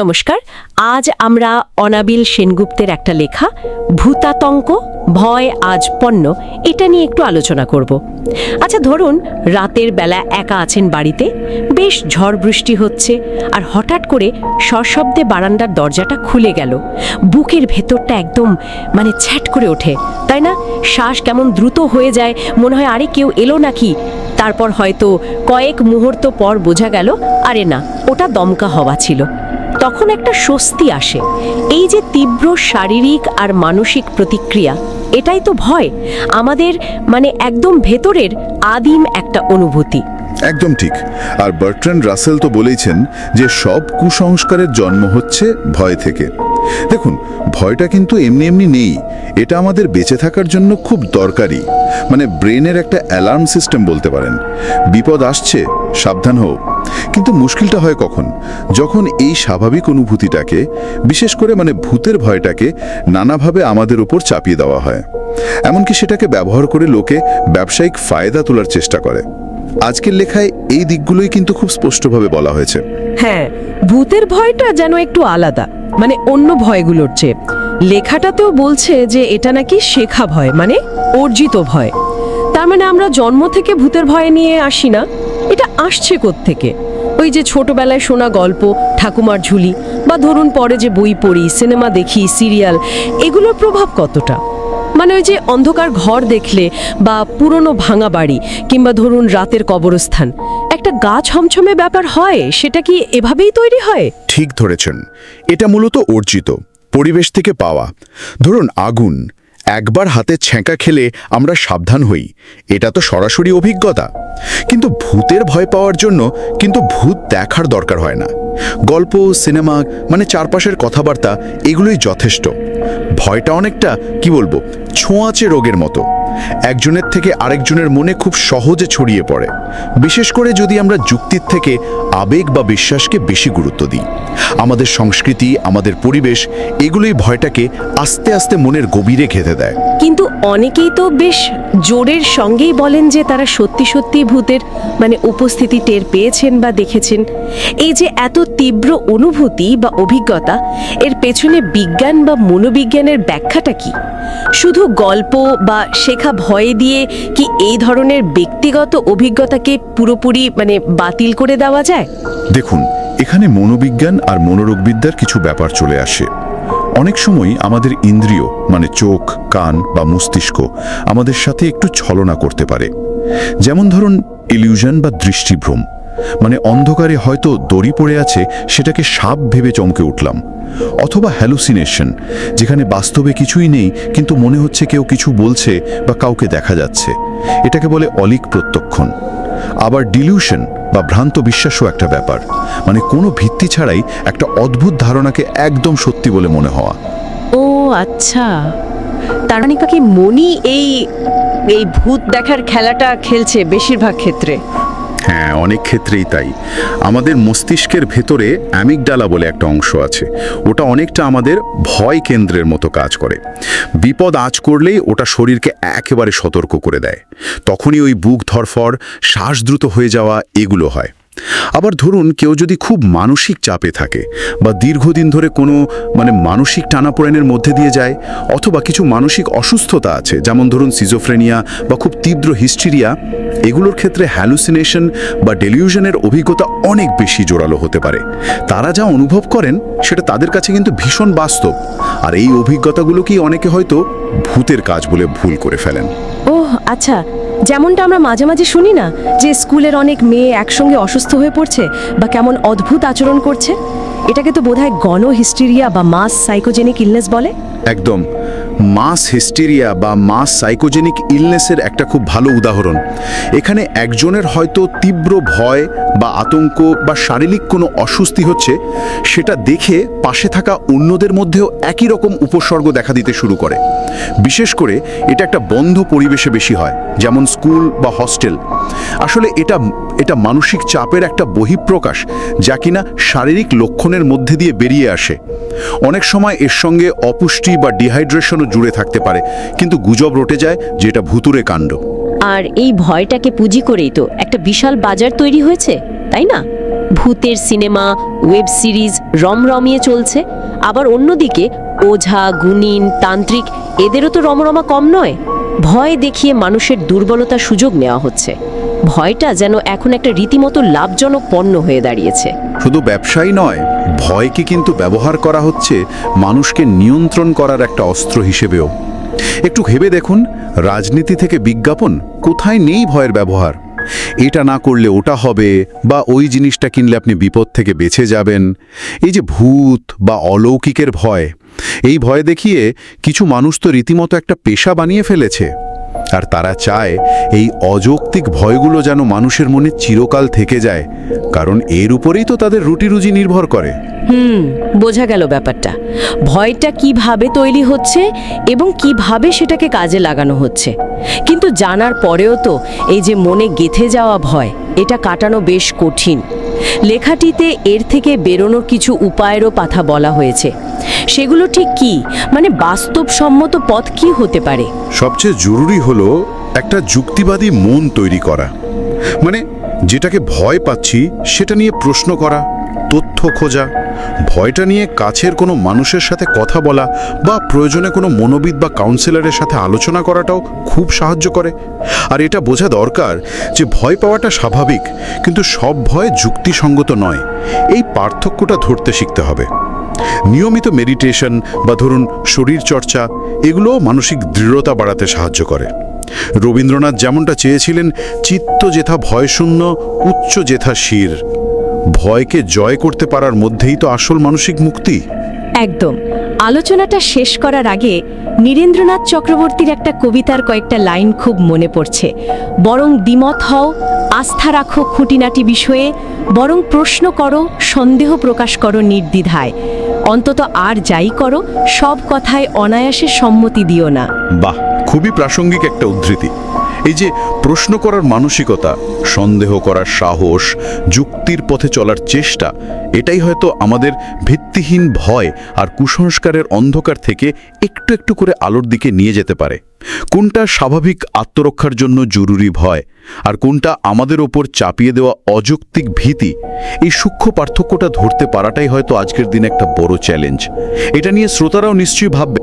নমস্কার। আজ আমরা অনাবিল সেনগুপ্তের একটা লেখা, ভূতাতঙ্ক, ভয়, আজ পণ্য, এটা নিয়ে একটু আলোচনা করব। আচ্ছা ধরুন, রাতের বেলা একা আছেন বাড়িতে, বেশ ঝড় বৃষ্টি হচ্ছে, আর হঠাৎ করে সশব্দে বারান্দার দরজাটা খুলে গেল। বুকের ভেতরটা একদম মানে ছ্যাট করে ওঠে, তাই না? শ্বাস কেমন দ্রুত হয়ে যায়, মনে হয় আরে কেউ এলো নাকি? তারপর হয়তো কয়েক মুহূর্ত পর বোঝা গেল, আরে না, ওটা দমকা হওয়া ছিল। তখন একটা স্বস্তি আসে। এই যে তীব্র শারীরিক আর মানসিক প্রতিক্রিয়া, এটাই তো ভয়। আমাদের মানে একদম ভেতরের আদিম একটা অনুভূতি। একদম ঠিক। আর বার্ট্রান্ড রাসেল তো বলেইছেন যে সব কুসংস্কারের জন্ম হচ্ছে ভয় থেকে। দেখুন, ভয়টা কিন্তু এমনি এমনি নেই। এটা আমাদের বেঁচে থাকার জন্য খুব দরকারি। মানে ব্রেনের একটা অ্যালার্ম সিস্টেম বলতে পারেন। বিপদ আসছে, সাবধান হোক কিন্তু মুশকিলটা হয় কখন? যখন এই স্বাভাবিক অনুভূতিটাকে, বিশেষ করে মানে ভূতের ভয়টাকে, নানাভাবে আমাদের উপর চাপিয়ে দেওয়া হয়। এমনকি সেটাকে ব্যবহার করে লোকে ব্যবসায়িক ফায়দা তোলার চেষ্টা করে। আজকের লেখায় এই দিকগুলোই কিন্তু খুব স্পষ্টভাবে বলা হয়েছে। হ্যাঁ ভূতের ভয়টা যেন একটু আলাদা। মানে অন্য ভয়গুলোর চেয়ে। লেখাটাতেও বলছে যে এটা নাকি শেখা ভয় মানে অর্জিত ভয়। তার মানে আমরা জন্ম থেকে ভূতের ভয় নিয়ে আসি না, এটা আসছে থেকে ওই যে ছোটবেলায় শোনা গল্প, ঠাকুমার ঝুলি, বা ধরুন পরে যে বই পড়ি, সিনেমা দেখি, সিরিয়াল, এগুলোর প্রভাব কতটা? মানে ওই যে অন্ধকার ঘর দেখলে, বা পুরনো ভাঙা বাড়ি, কিংবা ধরুন রাতের কবরস্থান একটা গা ছমছমে ব্যাপার হয়, সেটা কি এভাবেই তৈরি হয়? ঠিক ধরেছেন। এটা মূলত অর্জিত, পরিবেশ থেকে পাওয়া। ধরুন আগুন, একবার হাতে ছ্যাঁকা খেলে আমরা সাবধান হই, এটা তো সরাসরি অভিজ্ঞতা। কিন্তু ভূতের ভয় পাওয়ার জন্য কিন্তু ভূত দেখার দরকার হয় না। গল্প, সিনেমা মানে চারপাশের কথাবার্তা, এগুলোই যথেষ্ট। ভয়টা অনেকটা, কি বলব, ছোঁয়াচে রোগের মতো। একজনের থেকে আরেকজনের মনে খুব সহজে ছড়িয়ে পড়ে। বিশেষ করে যদি আমরা যুক্তির থেকে আবেগ বা বিশ্বাসকে বেশি গুরুত্ব দিই। আমাদের সংস্কৃতি, আমাদের পরিবেশ, এগুলোই ভয়টাকে আস্তে আস্তে মনের গভীরে খেতে দেয়। কিন্তু অনেকেই তো বেশ জোরের সঙ্গেই বলেন যে তারা সত্যি সত্যি ভূতের মানে উপস্থিতি টের পেয়েছেন বা দেখেছেন। এই যে এত তীব্র অনুভূতি বা অভিজ্ঞতা, এর পেছনে বিজ্ঞান বা মনোবিজ্ঞানের ব্যাখ্যাটা কি? শুধু গল্প বা শেখা ভয়ে দিয়ে কি এই ধরনের ব্যক্তিগত অভিজ্ঞতাকে পুরোপুরি মানে বাতিল করে দেওয়া যায়? দেখুন, এখানে মনোবিজ্ঞান আর মনোরোগবিদ্যার কিছু ব্যাপার চলে আসে। অনেক সময় আমাদের ইন্দ্রিয় মানে চোখ, কান বা মস্তিষ্ক, আমাদের সাথে একটু ছলনা করতে পারে। যেমন ধরুন, ইলিউশন বা দৃষ্টিভ্রম। মানে অন্ধকারে হয়তো দড়ি পড়ে আছে, সেটাকে সাপ ভেবে চমকে উঠলাম। অথবা হ্যালুসিনেশন যেখানে বাস্তবে কিছুই নেই, কিন্তু মনে হচ্ছে কেউ কিছু বলছে বা কাউকে দেখা যাচ্ছে। এটাকে বলে অলিক প্রত্যক্ষণ। আবার ডিলিউশন বা ভ্রান্ত বিশ্বাসও একটা ব্যাপার। মানে কোনো ভিত্তি ছাড়াই একটা অদ্ভুত ধারণাকে একদম সত্যি বলে মনে হওয়া। ও আচ্ছা। তার মানে কি মনি এই এই ভূত দেখার খেলাটা খেলছে বেশিরভাগ ক্ষেত্রে? হ্যাঁ অনেক ক্ষেত্রেই তাই। আমাদের মস্তিষ্কের ভেতরে অ্যামিকডালা বলে একটা অংশ আছে। ওটা অনেকটা আমাদের ভয় কেন্দ্রের মতো কাজ করে। বিপদ আজ করলেই ওটা শরীরকে একেবারে সতর্ক করে দেয়। তখনই ওই বুক ধরফর শ্বাস দ্রুত হয়ে যাওয়া এগুলো হয়। আবার ধরুন কেউ যদি খুব মানসিক চাপে থাকে বা দীর্ঘদিন ধরে কোনো মানে মানসিক টানাপোড়েনের মধ্যে দিয়ে যায় অথবা কিছু মানসিক অসুস্থতা আছে, যেমন ধরুন সিজোফ্রেনিয়া বা খুব তীব্র হিস্টিরিয়া এগুলোর ক্ষেত্রে হ্যালুসিনেশন বা ডেলিউশনের অভিজ্ঞতা অনেক বেশি জোরালো হতে পারে। তারা যা অনুভব করেন সেটা তাদের কাছে কিন্তু ভীষণ বাস্তব। আর এই অভিজ্ঞতাগুলোকেই অনেকে হয়তো ভূতের কাজ বলে ভুল করে ফেলেন। ও আচ্ছা যেমনটা আমরা মাঝে মাঝে শুনি না, যে স্কুলের অনেক মেয়ে একসঙ্গে অসুস্থ হয়ে পড়ছে বা কেমন অদ্ভুত আচরণ করছে? এটাকে তো বোধহয় গণ হিস্টেরিয়া বা মাস সাইকোজেনিক ইলনেস বলে? একদম। মাস হিস্টেরিয়া বা মাস সাইকোজেনিক ইলনেসের একটা খুব ভালো উদাহরণ। এখানে একজনের হয়তো তীব্র ভয় বা আতঙ্ক বা শারীরিক কোনো অস্বস্তি হচ্ছে, সেটা দেখে পাশে থাকা অন্যদের মধ্যেও একই রকম উপসর্গ দেখা দিতে শুরু করে। বিশেষ করে এটা একটা বন্ধ পরিবেশে বেশি হয়, যেমন স্কুল বা হস্টেল। আসলে এটা এটা মানসিক চাপের একটা বহিঃপ্রকাশ, যা কিনা শারীরিক লক্ষণের মধ্যে দিয়ে বেরিয়ে আসে। অনেক সময় এর সঙ্গে অপুষ্টি বা ডিহাইড্রেশনও জুড়ে থাকতে পারে কিন্তু গুজব রটে যায় যে এটা ভুতুরে কাণ্ড। আর এই ভয়টাকে পুঁজি করেই তো একটা বিশাল বাজার তৈরি হয়েছে তাই না? ভূতের সিনেমা ওয়েব সিরিজ রমরমিয়ে চলছে আবার অন্যদিকে ওঝা গুনিন তান্ত্রিক এদেরও তো রমরমা কম নয়। ভয় দেখিয়ে মানুষের দুর্বলতার সুযোগ নেওয়া হচ্ছে। ভয়টা যেন এখন একটা রীতিমতো লাভজনক পণ্য হয়ে দাঁড়িয়েছে। শুধু ব্যবসায়ী নয় ভয়কে কিন্তু ব্যবহার করা হচ্ছে মানুষকে নিয়ন্ত্রণ করার একটা অস্ত্র হিসেবেও। একটু ভেবে দেখুন, রাজনীতি থেকে বিজ্ঞাপন কোথায় নেই ভয়ের ব্যবহার। এটা না করলে ওটা হবে বা ওই জিনিসটা কিনলে আপনি বিপদ থেকে বেঁচে যাবেন। এই যে ভূত বা অলৌকিকের ভয়, এই ভয় দেখিয়ে কিছু মানুষ তো রীতিমতো একটা পেশা বানিয়ে ফেলেছে। আর তারা চায় এই অযৌক্তিক ভয়গুলো যেন মানুষের মনে চিরকাল থেকে যায়, কারণ এর উপরেই তো তাদের রুটি রুজি নির্ভর করে। হুম, বোঝা গেল ব্যাপারটা। ভয়টা কীভাবে তৈরি হচ্ছে এবং কীভাবে সেটাকে কাজে লাগানো হচ্ছে। কিন্তু জানার পরেও তো এই যে মনে গেথে যাওয়া ভয়, এটা কাটানো বেশ কঠিন। লেখাটিতে এর থেকে বেরোনোর কিছু উপায়েরও কথা বলা হয়েছে। সেগুলো ঠিক কি? মানে বাস্তবসম্মত পথ কি হতে পারে? সবচেয়ে জরুরি হলো একটা যুক্তিবাদী মন তৈরি করা। মানে যেটাকে ভয় পাচ্ছি, সেটা নিয়ে প্রশ্ন করা, তথ্য খোঁজা, ভয়টা নিয়ে কাছের কোনো মানুষের সাথে কথা বলা বা প্রয়োজনে কোনো মনোবিদ বা কাউন্সিলরের সাথে আলোচনা করাটাও খুব সাহায্য করে। আর এটা বোঝা দরকার যে ভয় পাওয়াটা স্বাভাবিক, কিন্তু সব ভয় যুক্তিসঙ্গত নয়। এই পার্থক্যটা ধরতে শিখতে হবে। নিয়মিত মেডিটেশন বা ধরুন শরীর চর্চা এগুলো মানসিক দৃঢ়তা বাড়াতে সাহায্য করে। রবীন্দ্রনাথ যেমনটা চেয়েছিলেন, চিত্ত যেথা ভয়শূন্য, উচ্চ যেথা শির। ভয়কে জয় করতে পারার মধ্যেই তো আসল মানসিক মুক্তি। একদম। আলোচনাটা শেষ করার আগে নীরেন্দ্রনাথ চক্রবর্তীর একটা কবিতার কয়েকটা লাইন খুব মনে পড়ছে। বরং দ্বিমত হও, আস্থা রাখো খুঁটিনাটি বিষয়ে, বরং প্রশ্ন করো, সন্দেহ প্রকাশ করো নির্দ্বিধায়। অন্তত আর যাই করো, সব কথায় অনায়াসে সম্মতি দিও না। বাহ, খুবই প্রাসঙ্গিক একটা উদ্ধৃতি। এই যে প্রশ্ন করার মানসিকতা, সন্দেহ করার সাহস, যুক্তির পথে চলার চেষ্টা, এটাই হয়তো আমাদের ভিত্তিহীন ভয় আর কুসংস্কারের অন্ধকার থেকে একটু একটু করে আলোর দিকে নিয়ে যেতে পারে। কোনটা স্বাভাবিক আত্মরক্ষার জন্য জরুরি ভয় আর কোনটা আমাদের ওপর চাপিয়ে দেওয়া অযৌক্তিক ভীতি, এই সূক্ষ্ম পার্থক্যটা ধরতে পারাটাই হয়তো আজকের দিনে একটা বড় চ্যালেঞ্জ। এটা নিয়ে শ্রোতারাও নিশ্চয়ই ভাববে